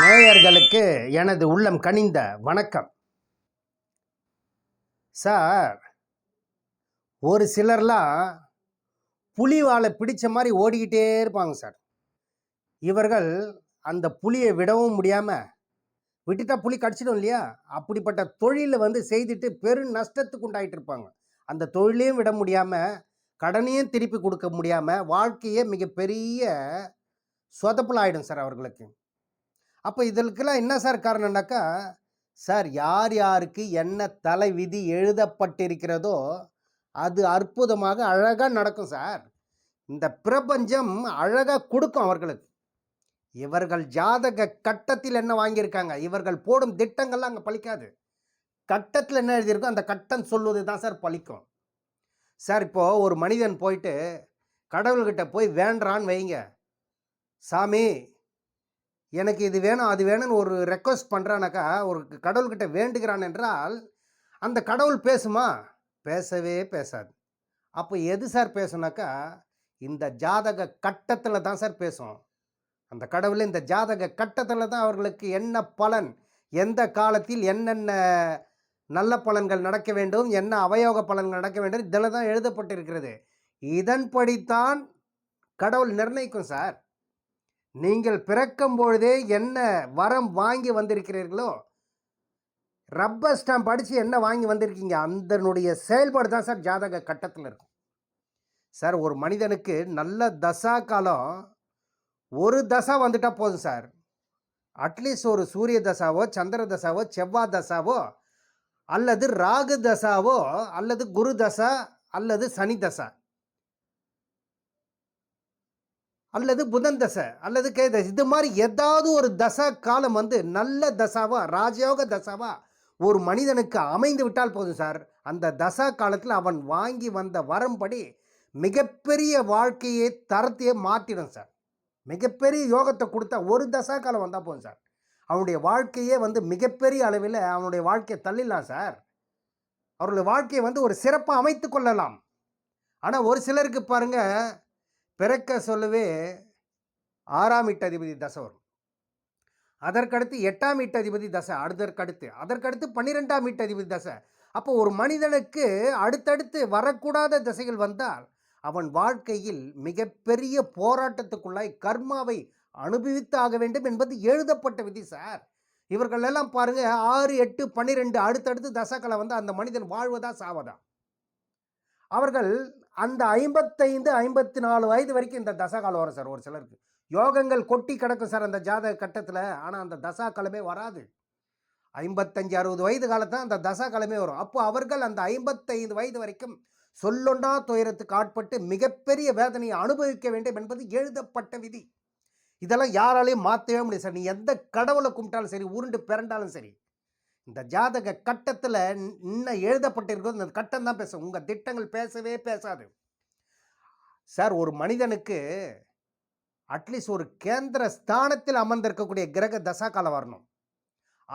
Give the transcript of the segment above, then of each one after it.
நேயர்களுக்கு எனது உள்ளம் கனிந்த வணக்கம். சார் ஒரு சிலர்லாம் புலி பிடித்த பிடிச்ச மாதிரி ஓடிக்கிட்டே இருப்பாங்க சார். இவர்கள் அந்த புலியை விடவும் முடியாமல் விட்டுட்டா புலி கடிச்சிடும் இல்லையா? அப்படிப்பட்ட தொழிலை வந்து செய்துட்டு பெரும் நஷ்டத்துக்கு உண்டாயிட்டு இருப்பாங்க. அந்த தொழிலையும் விட முடியாமல் கடனையும் திருப்பி கொடுக்க முடியாமல் வாழ்க்கையே மிகப்பெரிய சொதப்பல் ஆகிடும் சார் அவர்களுக்கு. அப்போ இதற்கெல்லாம் என்ன சார் காரணம்னாக்கா சார் யார் யாருக்கு என்ன தலை விதி எழுதப்பட்டிருக்கிறதோ அது அற்புதமாக அழகாக நடக்கும் சார். இந்த பிரபஞ்சம் அழகாக கொடுக்கும் அவர்களுக்கு. இவர்கள் ஜாதக கட்டத்தில் என்ன வாங்கியிருக்காங்க? இவர்கள் போடும் திட்டங்கள்லாம் அங்கே பலிக்காது கட்டத்தில் என்ன எழுதியிருக்கோ அந்த கட்டம் சொல்வது தான் சார் பலிக்கும் சார் இப்போது ஒரு மனிதன் போயிட்டு கடவுள்கிட்ட போய் வேண்டான்னு வைங்க. சாமி எனக்கு இது வேணும் அது வேணும்னு ஒரு ரெக்வஸ்ட் பண்ணுறானாக்கா ஒரு கடவுள்கிட்ட வேண்டுகிறான் என்றால் அந்த கடவுள் பேசுமா? பேசவே பேசாது. அப்போ எது சார் பேசுனாக்கா இந்த ஜாதக கட்டத்தில் தான் சார் பேசும். அந்த கடவுள் இந்த ஜாதக கட்டத்தில் தான் அவர்களுக்கு என்ன பலன் எந்த காலத்தில் என்னென்ன நல்ல பலன்கள் நடக்க வேண்டும் என்ன அவயோக பலன்கள் நடக்க வேண்டும் இதில் தான் எழுதப்பட்டிருக்கிறது. இதன்படித்தான் கடவுள் நிர்ணயிக்கும் சார் நீங்கள் பிறக்கும் பொழுதே என்ன வரம் வாங்கி வந்திருக்கிறீர்களோ? ரப்பர் ஸ்டாம்ப் அடித்து என்ன வாங்கி வந்திருக்கீங்க? அதனுடைய செயல்பாடு தான் சார் ஜாதக கட்டத்தில் இருக்கும். சார் ஒரு மனிதனுக்கு நல்ல தசா காலம் ஒரு தசா வந்துட்டால் போதும் சார். அட்லீஸ்ட் ஒரு சூரிய தசாவோ சந்திர தசாவோ செவ்வாய் தசாவோ அல்லது ராகு தசாவோ அல்லது குரு தசா அல்லது சனி தசா. அல்லது புதன் தசை அல்லது கே தசை. இது மாதிரி ஏதாவது ஒரு தசா காலம் வந்து நல்ல தசாவா ராஜயோக தசாவா ஒரு மனிதனுக்கு அமைந்து விட்டால் போதும் சார். அந்த தசா காலத்தில் அவன் வாங்கி வந்த வரம்படி மிகப்பெரிய வாழ்க்கையை தரத்தையே மாற்றிடும் சார். மிகப்பெரிய யோகத்தை கொடுத்தா ஒரு தசா காலம் வந்தால் போதும் சார். அவனுடைய வாழ்க்கையே வந்து மிகப்பெரிய அளவில் அவனுடைய வாழ்க்கையை தள்ளிடலாம் சார். அவருடைய வாழ்க்கையை வந்து ஒரு சிறப்பாக அமைத்து கொள்ளலாம். ஆனால் ஒரு சிலருக்கு பாருங்கள் பிறக்க சொல்லவே ஆறாம் இட்டு அதிபதி தசை வரும். அதற்கடுத்து எட்டாம் இட்டு அதிபதி தசை அதற்கடுத்து அதற்கடுத்து பன்னிரெண்டாம் இட்டு அதிபதி தசை. அப்போ ஒரு மனிதனுக்கு அடுத்தடுத்து வரக்கூடாத திசைகள் வந்தால் அவன் வாழ்க்கையில் மிகப்பெரிய போராட்டத்துக்குள்ளாய் கர்மாவை அனுபவித்து ஆக வேண்டும் என்பது எழுதப்பட்ட விதி சார். இவர்கள் எல்லாம் பாருங்க ஆறு எட்டு பன்னிரெண்டு அடுத்தடுத்து தசைகளை வந்து அந்த மனிதன் வாழ்வதா சாவதா? அவர்கள் அந்த ஐம்பத்தைந்து ஐம்பத்தி நாலு வயது வரைக்கும் இந்த தசா காலம் வரும் சார் ஒரு சிலருக்கு. யோகங்கள் கொட்டி கிடக்கும் சார் அந்த ஜாதக கட்டத்தில். ஆனால் அந்த தசா காலமே வராது. ஐம்பத்தஞ்சு அறுபது வயது காலத்தான் அந்த தசா காலமே வரும். அப்போ அவர்கள் அந்த ஐம்பத்தைந்து வயது வரைக்கும் சொல்லொண்டா துயரத்துக்கு ஆட்பட்டு மிகப்பெரிய வேதனையை அனுபவிக்க வேண்டும் என்பது எழுதப்பட்ட விதி. இதெல்லாம் யாராலையும் மாற்றவே முடியாது சார். நீ எந்த கடவுளை கும்பிட்டாலும் சரி உருண்டு பிறண்டாலும் சரி இந்த ஜாதக கட்டத்தில் இன்னும் எழுதப்பட்டிருக்கிறது இந்த கட்டம் தான் பேசும் உங்கள் திட்டங்கள் பேசவே பேசாது. சார் ஒரு மனிதனுக்கு அட்லீஸ்ட் ஒரு கேந்திர ஸ்தானத்தில் அமர்ந்திருக்கக்கூடிய கிரக தசாகாலம் வரணும்.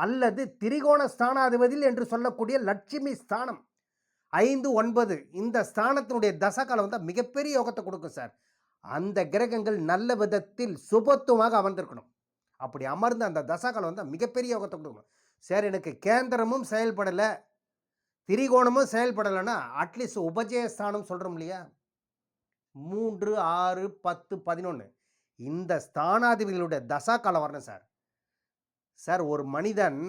அல்லது திரிகோண ஸ்தானாதிபதியில் என்று சொல்லக்கூடிய லட்சுமி ஸ்தானம். ஐந்து ஒன்பது இந்த ஸ்தானத்தினுடைய தசாகாலம் தான் மிகப்பெரிய யோகத்தை கொடுக்கும் சார். அந்த கிரகங்கள் நல்ல விதத்தில் சுபத்துவமாக அமர்ந்திருக்கணும். அப்படி அமர்ந்து அந்த தசாகாலம் தான் மிகப்பெரிய யோகத்தை கொடுக்கணும். சார் எனக்கு கேந்திரமும் செயல்படலை திரிகோணமும் செயல்படலைன்னா அட்லீஸ்ட் உபஜயஸ்தானம் சொல்கிறோம் இல்லையா? மூன்று ஆறு பத்து பதினொன்று இந்த ஸ்தானாதிபதிகளுடைய தசா காலம் வரணும் சார். சார் ஒரு மனிதன்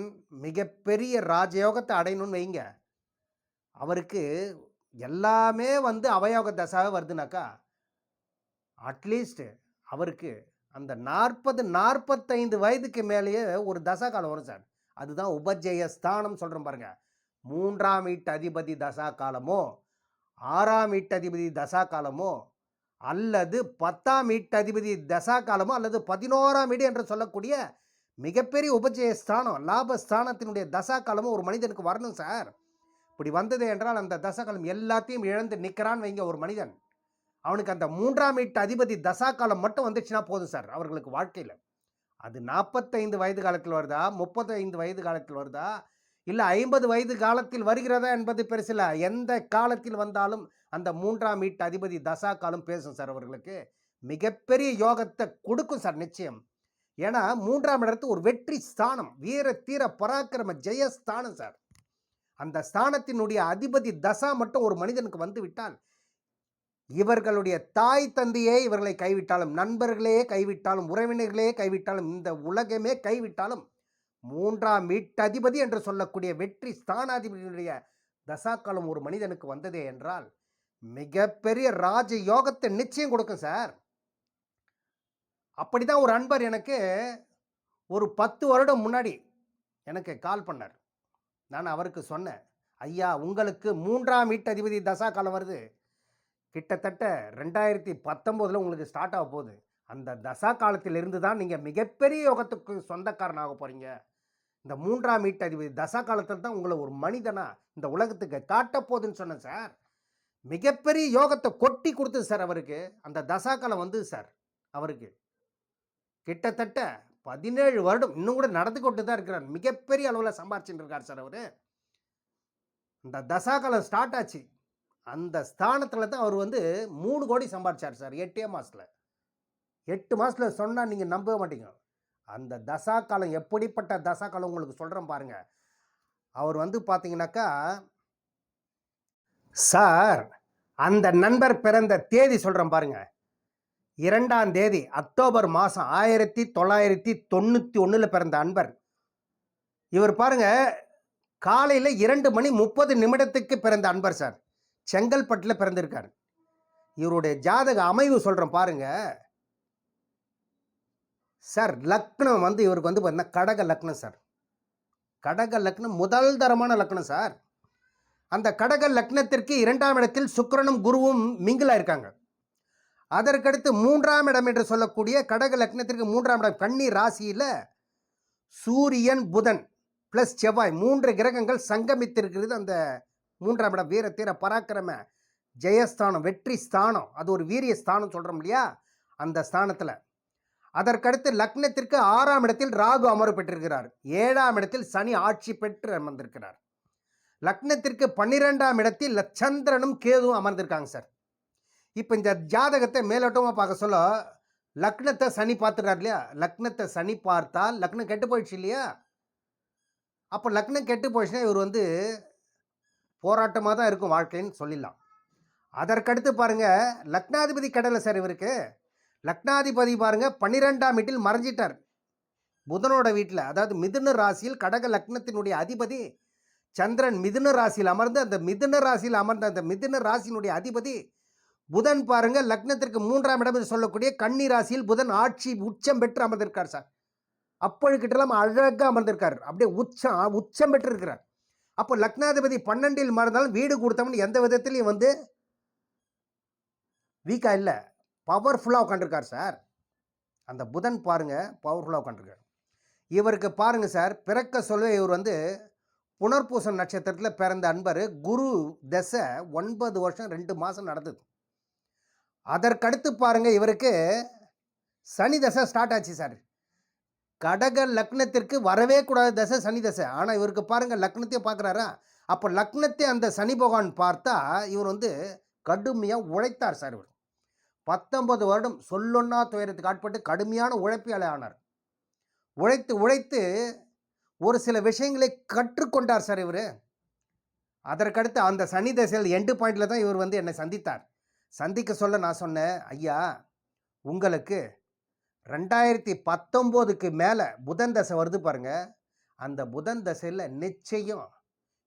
மிகப்பெரிய ராஜயோகத்தை அடையணும்னு வைங்க. அவருக்கு எல்லாமே வந்து அவயோக தசாவே வருதுனாக்கா அட்லீஸ்ட் அவருக்கு அந்த நாற்பது நாற்பத்தைந்து வயதுக்கு மேலேயே ஒரு தசா காலம் வரும் சார். அதுதான் உபஜய ஸ்தானம் சொல்கிறோம் பாருங்க. மூன்றாம் வீட்டு அதிபதி தசா காலமோ ஆறாம் வீட்டு அதிபதி தசா காலமோ அல்லது பத்தாம் வீட்டு அதிபதி தசா காலமோ அல்லது பதினோராம் வீடு என்று சொல்லக்கூடிய மிகப்பெரிய உபஜய ஸ்தானம் லாபஸ்தானத்தினுடைய தசா காலமும் ஒரு மனிதனுக்கு வரணும் சார். இப்படி வந்தது என்றால் அந்த தசகாலம் எல்லாத்தையும் இழந்து நிற்கிறான் வைங்க ஒரு மனிதன். அவனுக்கு அந்த மூன்றாம் வீட்டு அதிபதி தசா காலம் மட்டும் வந்துச்சுன்னா போதும் சார் அவர்களுக்கு வாழ்க்கையில். அது நாற்பத்தைந்து வயது காலத்தில் வருதா? முப்பத்தைந்து வயது காலத்தில் வருதா? இல்லை ஐம்பது வயது காலத்தில் வருகிறதா என்பது பெருசில்ல. எந்த காலத்தில் வந்தாலும் அந்த மூன்றாம் வீட்டு அதிபதி தசா காலம் பேசும் சார் அவர்களுக்கு மிகப்பெரிய யோகத்தை கொடுக்கும் சார் நிச்சயம். ஏன்னா மூன்றாம் இடத்து ஒரு வெற்றி ஸ்தானம். வீர தீர பராக்கிரம ஜெயஸ்தானம் சார். அந்த ஸ்தானத்தினுடைய அதிபதி தசா மட்டும் ஒரு மனிதனுக்கு வந்து விட்டால் இவர்களுடைய தாய் தந்தையே இவர்களை கைவிட்டாலும் நண்பர்களே கைவிட்டாலும் உறவினர்களே கைவிட்டாலும் இந்த உலகமே கைவிட்டாலும் மூன்றாம் வீட்டதிபதி என்று சொல்லக்கூடிய வெற்றி ஸ்தானாதிபதியினுடைய தசாக்காலம் ஒரு மனிதனுக்கு வந்ததே என்றால் மிகப்பெரிய ராஜ யோகத்தை நிச்சயம் கொடுக்கும் சார். அப்படிதான் ஒரு அன்பர் எனக்கு ஒரு பத்து வருடம் முன்னாடி எனக்கு கால் பண்ணார். நான் அவருக்கு சொன்னேன் ஐயா உங்களுக்கு மூன்றாம் வீட்டதிபதி தசா காலம் வருது. கிட்டத்தட்ட ரெண்டாயிரத்தி பத்தொம்போதில் உங்களுக்கு ஸ்டார்ட் ஆக போகுது. அந்த தசா காலத்திலிருந்து தான் நீங்கள் மிகப்பெரிய யோகத்துக்கு சொந்தக்காரனாக போகிறீங்க இந்த மூன்றாம் வீட்டதிபதி தசா காலத்தில் தான் உங்களை ஒரு மனிதனாக இந்த உலகத்துக்கு காட்டப்போகுதுன்னு சொன்னேன் சார். மிகப்பெரிய யோகத்தை கொட்டி கொடுத்தது சார் அவருக்கு. அந்த தசா காலம் வந்தது சார் அவருக்கு. கிட்டத்தட்ட பதினேழு வருடம் இன்னும் கூட நடந்து கொண்டு தான் இருக்கிறார். மிகப்பெரிய அளவில் சம்பாரிச்சுட்டு இருக்கார் சார் அவர். இந்த தசா காலம் ஸ்டார்ட் ஆச்சு. அந்த ஸ்தானத்தில் தான் அவர் வந்து மூணு கோடி சம்பாதிச்சார் சார் எட்டே மாதத்தில் எட்டு மாதத்தில் சொன்னால் நீங்கள் நம்பவே மாட்டீங்க. அந்த தசா காலம் எப்படிப்பட்ட தசா காலம் உங்களுக்கு சொல்கிறேன் பாருங்கள் அவர் வந்து பார்த்தீங்கன்னாக்கா சார் அந்த நண்பர் பிறந்த தேதி சொல்கிறேன் பாருங்கள் இரண்டாம் தேதி அக்டோபர் மாதம் ஆயிரத்தி தொள்ளாயிரத்தி தொண்ணூற்றி ஒன்றில் பிறந்த அன்பர். இவர் பாருங்கள் காலையில் இரண்டு மணி முப்பது நிமிடத்துக்கு பிறந்த அன்பர் சார். செங்கல்பட்டில் பிறந்திருக்காரு. இவருடைய ஜாதக அமைவு சொல்கிறேன் பாருங்க. சார் லக்னம் வந்து இவருக்கு வந்து பார்த்தீங்கன்னா கடக லக்னம் சார். கடக லக்னம் முதல் தரமான லக்னம் சார். அந்த கடக லக்னத்திற்கு இரண்டாம் இடத்தில் சுக்கரனும் குருவும் மிங்கிலாக இருக்காங்க. அதற்கடுத்து மூன்றாம் இடம் என்று சொல்லக்கூடிய கடக லக்னத்திற்கு மூன்றாம் இடம் கன்னி ராசியில் சூரியன் புதன் ப்ளஸ் செவ்வாய் மூன்று கிரகங்கள் சங்கமித்திருக்கிறது அந்த மூன்றாம் இடம் வீர தீர பராக்கிரம ஜெயஸ்தானம் வெற்றி ஸ்தானம். அது ஒரு வீரிய ஸ்தானம் சொல்கிறோம் இல்லையா? அந்த ஸ்தானத்தில். அதற்கடுத்து லக்னத்திற்கு ஆறாம் இடத்தில் ராகு அமர்வு பெற்றிருக்கிறார். ஏழாம் இடத்தில் சனி ஆட்சி பெற்று அமர்ந்திருக்கிறார். லக்னத்திற்கு பன்னிரெண்டாம் இடத்தில் சந்திரனும் கேதுவும் அமர்ந்திருக்காங்க சார். இப்போ இந்த ஜாதகத்தை மேலோட்டமாக பார்க்க சொல்ல லக்னத்தை சனி பார்த்துறாரு இல்லையா? லக்னத்தை சனி பார்த்தால் லக்னம் கெட்டு போயிடுச்சு இல்லையா? அப்போ லக்னம் கெட்டு போயிடுச்சுன்னா இவர் வந்து போராட்டமாக தான் இருக்கும் வாழ்க்கைன்னு சொல்லிடலாம். அதற்கடுத்து பாருங்கள் லக்னாதிபதி கடலில் சார் இவருக்கு. லக்னாதிபதி பாருங்கள் பன்னிரெண்டாம் வீட்டில் மறைஞ்சிட்டார். புதனோட வீட்டில் அதாவது மிதுன ராசியில் கடக லக்னத்தினுடைய அதிபதி சந்திரன் மிதுன ராசியில் அமர்ந்து அந்த மிதுன ராசியில் அமர்ந்த அந்த மிதுன ராசியினுடைய அதிபதி புதன் பாருங்க லக்னத்திற்கு மூன்றாம் இடம் என்று சொல்லக்கூடிய கன்னி ராசியில் புதன் ஆட்சி உச்சம் பெற்று அமர்ந்திருக்கார் சார். அப்பொழுதுகிட்டலாம் அழகாக அமர்ந்திருக்கார். அப்படியே உச்சம் உச்சம் பெற்றிருக்கிறார். அப்போ லக்னாதிபதி பன்னெண்டில் மறந்தாலும் வீடு கொடுத்தவன் எந்த விதத்துலையும் வந்து வீக்கா இல்லை. பவர்ஃபுல்லாக உட்காந்துருக்கார் சார். அந்த புதன் பாருங்கள் பவர்ஃபுல்லாக உட்காந்துருக்கார் இவருக்கு பாருங்கள் சார் பிறக்க சொல்ல இவர் வந்து புனர்பூசம் நட்சத்திரத்தில் பிறந்த அன்பர் குரு தசை ஒன்பது வருஷம் ரெண்டு மாதம் நடந்தது. அதற்கடுத்து பாருங்கள் இவருக்கு சனி தசை ஸ்டார்ட் ஆச்சு சார். கடக லக்னத்திற்கு வரவே கூடாத தசை சனி தசை. ஆனால் இவருக்கு பாருங்கள் லக்னத்தையே பார்க்குறாரா? அப்போ லக்னத்தை அந்த சனி பகவான் பார்த்தா இவர் வந்து கடுமையாக உழைத்தார் சார் இவர். பத்தொன்பது வருடம் சொல்லொன்னா துயரத்துக்கு ஆட்பட்டு கடுமையான உழைப்பியாளர் ஆனார். உழைத்து உழைத்து ஒரு சில விஷயங்களை கற்றுக்கொண்டார் சார் இவர். அதற்கடுத்து அந்த சனி தசையில் எண்டு பாயிண்டில் தான் இவர் வந்து என்னை சந்தித்தார். சந்திக்க சொல்ல நான் சொன்னேன் ஐயா உங்களுக்கு ரெண்டாயிரத்தி பத்தொம்போதுக்கு மேலே புதன் தசை வருது பாருங்க. அந்த புதன் தசையில் நிச்சயம்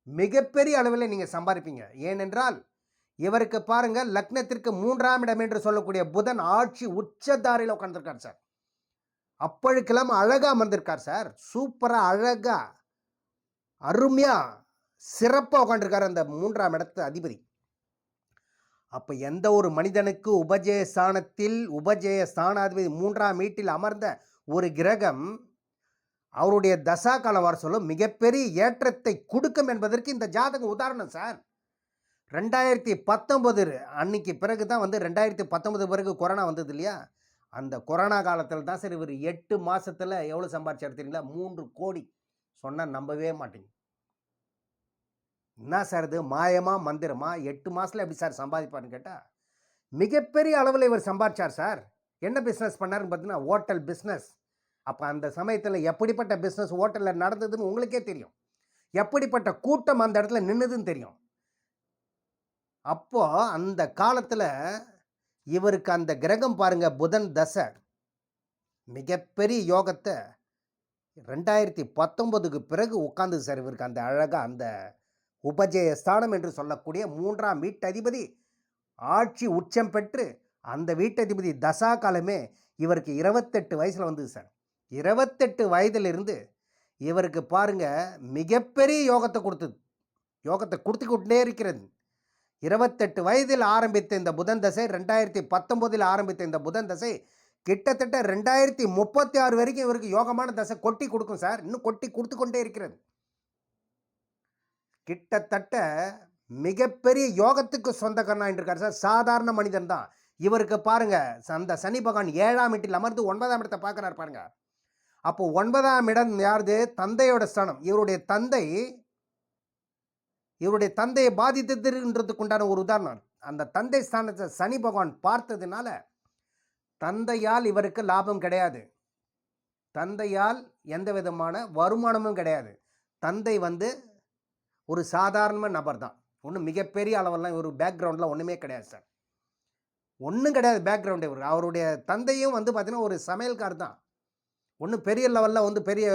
மிகப்பெரிய அளவில் நீங்கள் சம்பாதிப்பீங்க ஏனென்றால் இவருக்கு பாருங்கள் லக்னத்திற்கு மூன்றாம் இடம் என்று சொல்லக்கூடிய புதன் ஆட்சி உச்சதாரியில் உட்காந்துருக்கார் சார். அப்பழுக்கெல்லாம் அழகாக அமர்ந்திருக்கார் சார். சூப்பராக அழகாக அருமையாக சிறப்பாக உட்காந்துருக்கார் அந்த மூன்றாம் இடத்து அதிபதி. அப்போ எந்த ஒரு மனிதனுக்கு உபஜய ஸ்தானத்தில் உபஜய ஸ்தானாதிபதி மூன்றாம் வீட்டில் அமர்ந்த ஒரு கிரகம் அவருடைய தசா காலம் வர சொல்ல மிகப்பெரிய ஏற்றத்தை கொடுக்கும் என்பதற்கு இந்த ஜாதகம் உதாரணம் சார். ரெண்டாயிரத்தி பத்தொம்பது அன்னைக்கு பிறகு தான் வந்து ரெண்டாயிரத்தி பத்தொம்பது பிறகு கொரோனா வந்தது இல்லையா? அந்த கொரோனா காலத்தில் தான் சார் இவர் எட்டு மாதத்தில் எவ்வளோ சம்பாரிச்சு எடுத்தீங்களா மூன்று கோடி. சொன்னால் நம்பவே மாட்டேங்க. என்ன சார் இது? மாயமா? மந்திரமா? எட்டு மாதத்தில் எப்படி சார் சம்பாதிப்பார்னு கேட்டால் மிகப்பெரிய அளவில் இவர் சம்பாதிச்சார் சார். என்ன பிஸ்னஸ் பண்ணாருன்னு பார்த்தீங்கன்னா ஹோட்டல் பிஸ்னஸ் அப்போ அந்த சமயத்தில் எப்படிப்பட்ட பிஸ்னஸ் ஹோட்டலில் நடந்ததுன்னு உங்களுக்கே தெரியும். எப்படிப்பட்ட கூட்டம் அந்த இடத்துல நின்றுதுன்னு தெரியும். அப்போது அந்த காலத்தில் இவருக்கு அந்த கிரகம் பாருங்கள் புதன் தசை. மிகப்பெரிய யோகத்தை ரெண்டாயிரத்தி பத்தொம்போதுக்கு பிறகு உட்காந்து சார் இவருக்கு. அந்த அழகாக அந்த உபஜயஸ்தானம் என்று சொல்லக்கூடிய மூன்றாம் வீட்டதிபதி. ஆட்சி உச்சம் பெற்று அந்த வீட்டதிபதி தசா காலமே இவருக்கு இருபத்தெட்டு வயசில் வந்தது சார். இருபத்தெட்டு வயதிலிருந்து இவருக்கு பாருங்கள் மிகப்பெரிய யோகத்தை கொடுத்தது. யோகத்தை கொடுத்துக்கிட்டே இருக்கிறது. இருபத்தெட்டு வயதில் ஆரம்பித்த இந்த புதன் தசை ரெண்டாயிரத்தி பத்தொம்போதில் ஆரம்பித்த இந்த புதன் தசை கிட்டத்தட்ட ரெண்டாயிரத்தி முப்பத்தி ஆறு வரைக்கும் இவருக்கு யோகமான தசை கொட்டி கொடுக்கும் சார். இன்னும் கொட்டி கொடுத்து கொண்டே இருக்கிறது. கிட்டத்தட்ட மிகப்பெரிய யோகத்துக்கு சொந்தக்காரனா இருக்கார் சார். சாதாரண மனிதன் தான். இவருக்கு பாருங்க அந்த சனி பகவான் ஏழாம் வீட்டில் அமர்ந்து ஒன்பதாம் இடத்தை பார்க்குறாரு பாருங்க. அப்போ ஒன்பதாம் இடம் யாருது? தந்தையோட ஸ்தானம். இவருடைய தந்தை இவருடைய தந்தையை பாதித்ததுன்றதுக்கு உண்டான ஒரு உதாரணம். அந்த தந்தை ஸ்தானத்தை சனி பகவான் பார்த்ததுனால தந்தையால் இவருக்கு லாபம் கிடையாது. தந்தையால் எந்த விதமான வருமானமும் கிடையாது. தந்தை வந்து ஒரு சாதாரண நபர் தான். ஒன்றும் மிகப்பெரிய அளவெல்லாம் ஒரு பேக்ரவுண்டில் ஒன்றுமே கிடையாது சார் ஒன்றும் கிடையாது பேக்ரவுண்ட் இவர். அவருடைய தந்தையும் வந்து பார்த்திங்கன்னா ஒரு சமையல்கார் தான். ஒன்றும் பெரிய லெவலில் வந்து பெரிய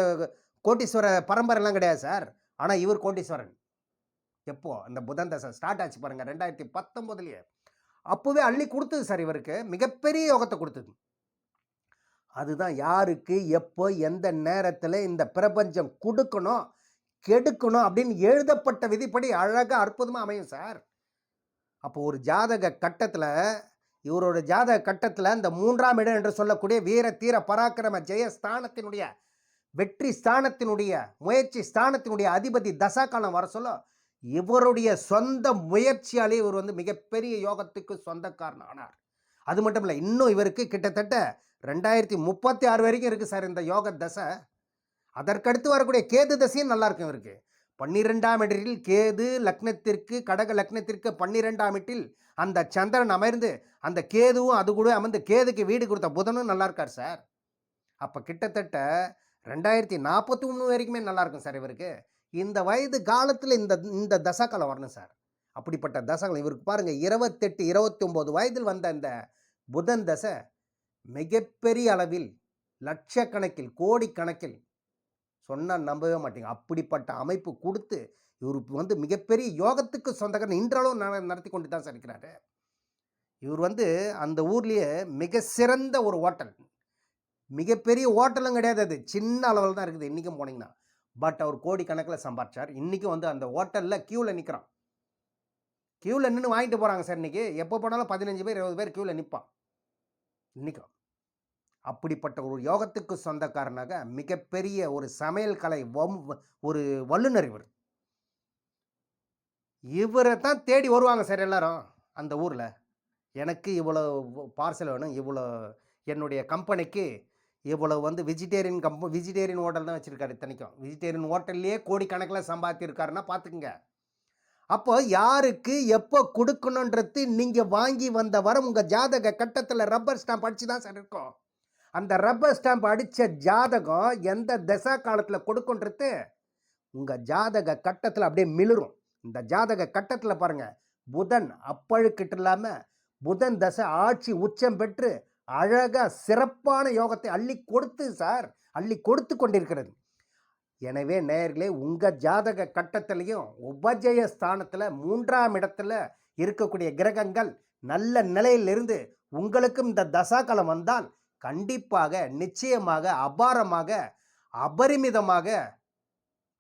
கோட்டீஸ்வர பரம்பரைலாம் கிடையாது சார் ஆனால் இவர் கோட்டீஸ்வரன். எப்போ? அந்த புதன் தசை ஸ்டார்ட் ஆச்சு பாருங்கள் ரெண்டாயிரத்தி பத்தொம்போதுலேயே அப்போவே அள்ளி கொடுத்தது சார் இவருக்கு. மிகப்பெரிய யோகத்தை கொடுத்தது. அதுதான் யாருக்கு எப்போ எந்த நேரத்தில் இந்த பிரபஞ்சம் கொடுக்கணும் கெடுக்கணும் அப்படின்னு எழுதப்பட்ட விதிப்படி அழகாக அற்புதமாக அமையும் சார். அப்போ ஒரு ஜாதக கட்டத்தில் இவரோட ஜாதக கட்டத்தில் இந்த மூன்றாம் இடம் என்று சொல்லக்கூடிய வீர தீர பராக்கிரம ஜெய ஸ்தானத்தினுடைய வெற்றி ஸ்தானத்தினுடைய முயற்சி ஸ்தானத்தினுடைய அதிபதி தசா காலம் வர சொல்ல இவருடைய சொந்த முயற்சியாலே இவர் வந்து மிகப்பெரிய யோகத்துக்கு சொந்தக்காரன் ஆனார். அது மட்டும் இல்லை இன்னும் இவருக்கு கிட்டத்தட்ட ரெண்டாயிரத்தி முப்பத்தி ஆறு வரைக்கும் இருக்குது சார் இந்த யோக தசை. அதற்கடுத்து வரக்கூடிய கேது தசையும் நல்லா இருக்கும் இவருக்கு. பன்னிரெண்டாம் இடத்தில் கேது லக்னத்திற்கு கடக லக்னத்திற்கு பன்னிரெண்டாம் இடத்தில் அந்த சந்திரன் அமர்ந்து அந்த கேதுவும் அது கூட அமர்ந்து கேதுக்கு வீடு கொடுத்த புதனும் நல்லா இருக்கார் சார். அப்போ கிட்டத்தட்ட ரெண்டாயிரத்தி நாற்பத்தி ஒன்று வரைக்குமே நல்லா இருக்கும் சார் இவருக்கு. இந்த வயது காலத்தில் இந்த இந்த தசாக்காலம் வரணும் சார். அப்படிப்பட்ட தசகாலம் இவருக்கு பாருங்கள் இருபத்தெட்டு இருபத்தி ஒம்பது வயதில் வந்த இந்த புதன் தசை மிகப்பெரிய அளவில் லட்சக்கணக்கில் கோடிக்கணக்கில் சொன்னால் நம்பவே மாட்டீங்க. அப்படிப்பட்ட அமைப்பு கொடுத்து இவருக்கு வந்து மிகப்பெரிய யோகத்துக்கு சொந்தக்காரன் இன்றளவும் நட- நடத்தி கொண்டு தான் சார் இருக்கிறாரு. இவர் வந்து அந்த ஊர்லேயே மிக சிறந்த ஒரு ஹோட்டல். மிகப்பெரிய ஹோட்டலும் கிடையாது அது. சின்ன அளவில் தான் இருக்குது இன்றைக்கும் போனீங்கன்னா. பட் அவர் கோடி கணக்கில் சம்பாதிச்சார் இன்றைக்கும் வந்து அந்த ஹோட்டலில் க்யூவில் நிற்கிறான் க்யூவில் நின்று வாங்கிட்டு போகிறாங்க சார் இன்றைக்கி எப்போ போனாலும் பதினஞ்சு பேர் இருபது பேர் க்யூவில் நிற்பான் இன்றைக்கும் அப்படிப்பட்ட ஒரு யோகத்துக்கு சொந்தக்காரனாக மிகப்பெரிய ஒரு சமையல் கலை வம் ஒரு வல்லுநர் இவர். இவரை தான் தேடி வருவாங்க சார் எல்லாரும் அந்த ஊரில். எனக்கு இவ்வளோ பார்சல் வேணும் இவ்வளோ என்னுடைய கம்பெனிக்கு இவ்வளோ வந்து வெஜிடேரியன் கம்ப வெஜிடேரியன் ஹோட்டல் தான் வச்சுருக்காரு இத்தனைக்கும். வெஜிடேரியன் ஹோட்டல்லையே கோடிக்கணக்கில் சம்பாதித்திருக்காருன்னா பார்த்துக்குங்க. அப்போ யாருக்கு எப்போ கொடுக்கணுன்றது நீங்கள் வாங்கி வந்த வரம் உங்கள் ஜாதக கட்டத்தில் ரப்பர் ஸ்டாம்ப் அடிச்சு தான் சார் இருக்கும். அந்த ரப்பர் ஸ்டாம்ப் அடித்த ஜாதகம் எந்த தசா காலத்தில் கொடுக்குன்றது உங்கள் ஜாதக கட்டத்தில் அப்படியே மிளிரும். இந்த ஜாதக கட்டத்தில் பாருங்கள் புதன் அப்பழுக்கிட்டு இல்லாமல் புதன் தசை ஆட்சி உச்சம் பெற்று அழகாக சிறப்பான யோகத்தை அள்ளி கொடுத்து சார் அள்ளி கொடுத்து கொண்டிருக்கிறது. எனவே நேயர்களே உங்கள் ஜாதக கட்டத்திலையும் உபஜய ஸ்தானத்தில் மூன்றாம் இடத்துல இருக்கக்கூடிய கிரகங்கள் நல்ல நிலையிலிருந்து உங்களுக்கும் இந்த தசாகாலம் வந்தால் கண்டிப்பாக நிச்சயமாக அபாரமாக அபரிமிதமாக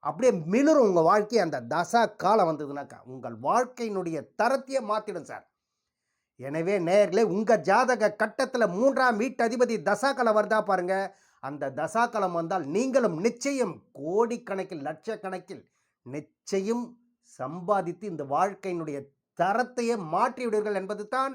அப்படியே மிளரும் உங்கள் வாழ்க்கை அந்த தசா காலம் வந்ததுனாக்கா உங்கள் வாழ்க்கையினுடைய தரத்தையே மாற்றிடும் சார். எனவே நேர்களே உங்கள் ஜாதக கட்டத்தில் மூன்றாம் வீட்டதிபதி அதிபதி வருதா பாருங்க. அந்த தசாக்களம் வந்தால் நீங்களும் நிச்சயம் கோடிக்கணக்கில் லட்சக்கணக்கில் நிச்சயம் சம்பாதித்து இந்த வாழ்க்கையினுடைய தரத்தையே மாற்றிவிடுவீர்கள் என்பது தான்